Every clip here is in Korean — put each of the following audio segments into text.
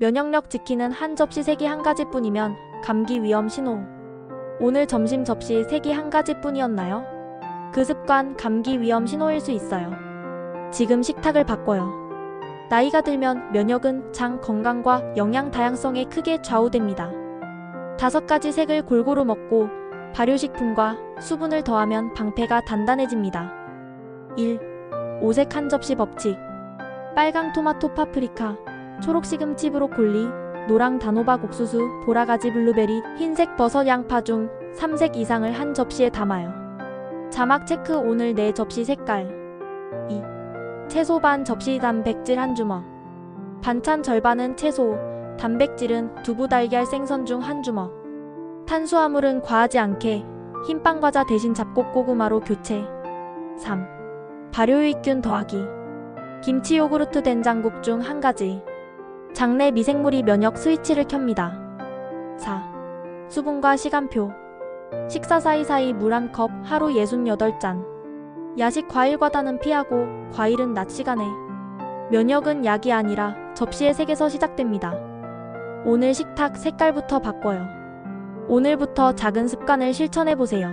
면역력 지키는 한 접시 색이 한 가지뿐이면 감기 위험 신호. 오늘 점심 접시 색이 한 가지뿐이었나요? 그 습관 감기 위험 신호일 수 있어요. 지금 식탁을 바꿔요. 나이가 들면 면역은 장 건강과 영양 다양성에 크게 좌우됩니다. 다섯 가지 색을 골고루 먹고 발효식품과 수분을 더하면 방패가 단단해집니다. 1. 오색 한 접시 법칙. 빨강 토마토 파프리카, 초록 시금치 브로콜리, 노랑 단호박 옥수수, 보라가지 블루베리, 흰색 버섯 양파 중 3색 이상을 한 접시에 담아요. 자막 체크 오늘 내 접시 색깔. 2. 채소 반 접시 단백질 한 주먹. 반찬 절반은 채소, 단백질은 두부 달걀 생선 중 한 주먹. 탄수화물은 과하지 않게 흰빵 과자 대신 잡곡 고구마로 교체. 3. 발효유익균 더하기. 김치 요구르트 된장국 중 한 가지. 장내 미생물이 면역 스위치를 켭니다. 4. 수분과 시간표. 식사 사이사이 물 한 컵 하루 68잔. 야식 과일 과다는 피하고 과일은 낮 시간에. 면역은 약이 아니라 접시의 색에서 시작됩니다. 오늘 식탁 색깔부터 바꿔요. 오늘부터 작은 습관을 실천해 보세요.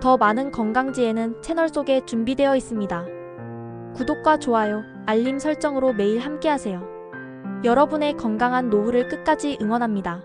더 많은 건강지혜는 채널 속에 준비되어 있습니다. 구독과 좋아요, 알림 설정으로 매일 함께하세요. 여러분의 건강한 노후를 끝까지 응원합니다.